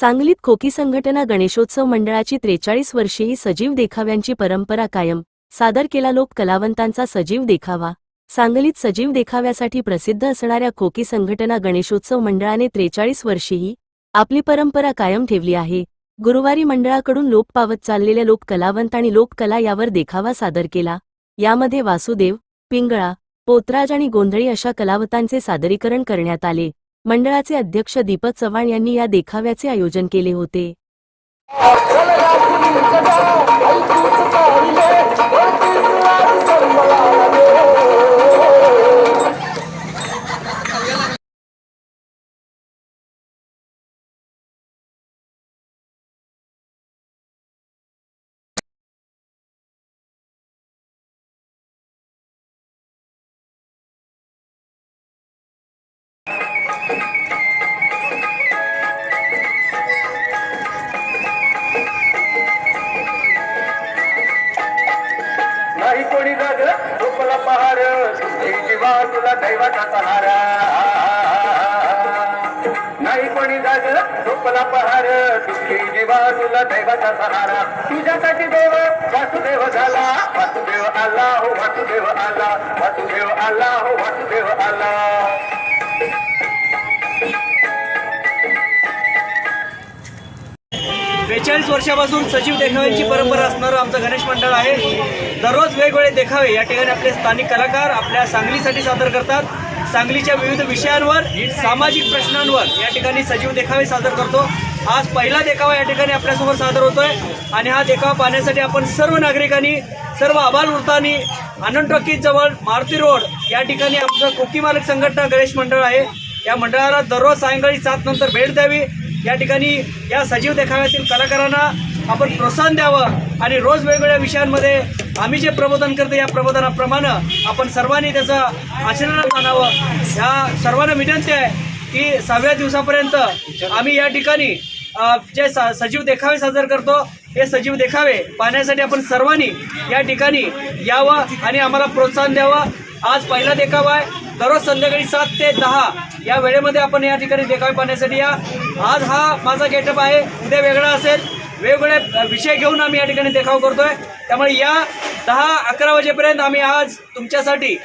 सांगलीत खोकी संघटना गणेशोत्सव मंडळाची त्रेचाळीस वर्षीय सजीव देखाव्यांची परंपरा कायम. सादर केला लोक कलावंतांचा सजीव देखावा. सांगलीत सजीव देखाव्यासाठी प्रसिद्ध असणाऱ्या खोकी संघटना गणेशोत्सव मंडळाने त्रेचाळीस वर्षेही आपली परंपरा कायम ठेवली आहे. गुरुवारी मंडळाकडून लोप पावत चाललेल्या लोक कलावंत आणि लोककला यावर देखावा सादर केला. यामध्ये वासुदेव पिंगळा पोतराज आणि गोंधळी अशा कलावतांचे सादरीकरण करण्यात आले. मंडळाचे अध्यक्ष दीपक चव्हाण यांनी या देखाव्याचे आयोजन केले होते नाही कोणी जाग झोपला पहार सुखी जीवा तुला दैवाचा सहारा नाही कोणी जाग झोपला पहार सुखी जीवा तुला दैवाचा सहारा तुझ्यासाठी देव वासुदेव झाला. वासुदेव आला हो वासुदेव आला. वासुदेव आला हो वासुदेव आला. बेचाळीस वर्षापासून सजीव देखाव्यांची परंपरा असणारं आमचं गणेश मंडळ आहे. दररोज वेगवेगळे देखावे. या ठिकाणी आपले स्थानिक कलाकार आपल्या सांगलीसाठी सादर करतात. सांगलीच्या विविध विषयांवर सामाजिक प्रश्नांवर या ठिकाणी सजीव देखावे सादर करतो. आज पहिला देखावा या ठिकाणी आपल्यासमोर सादर होतोय. आणि हा देखावा पाहण्यासाठी आपण सर्व नागरिकांनी सर्व आबाल वृत्तांनी आनंद टॉकीज जवळ मारुती रोड या ठिकाणी आमचं कोकी मालक संघटना गणेश मंडळ आहे. या मंडळाला दररोज सायंकाळी सात नंतर भेट द्यावी. या ठिकाणी या सजीव देखाव्यातील कलाकारांना आपण प्रोत्साहन द्यावं आणि रोज वेगवेगळ्या विषयांमध्ये आम्ही जे प्रबोधन करतो या प्रबोधनाप्रमाणे आपण सर्वांनी त्याचं आचरणात आणावं ह्या सर्वांना विनंती आहे की सहाव्या दिवसापर्यंत आम्ही या ठिकाणी जे सजीव देखावे सादर करतो हे सजीव देखावे पाहण्यासाठी आपण सर्वांनी या ठिकाणी यावं आणि आम्हाला प्रोत्साहन द्यावं. आज पहिला देखावा आहे. दररोज संध्याकाळी सात ते दहा या वेळेमध्ये आपण या ठिकाणी देखावे पाहण्यासाठी या. आज हा माझा गेटअप आहे. उद्या वेगळा असेल. वेगवेगळे विषय घेऊन आम्ही या ठिकाणी देखाव करतोय. त्यामुळे या दहा अकरा वाजेपर्यंत आम्ही आज तुमच्यासाठी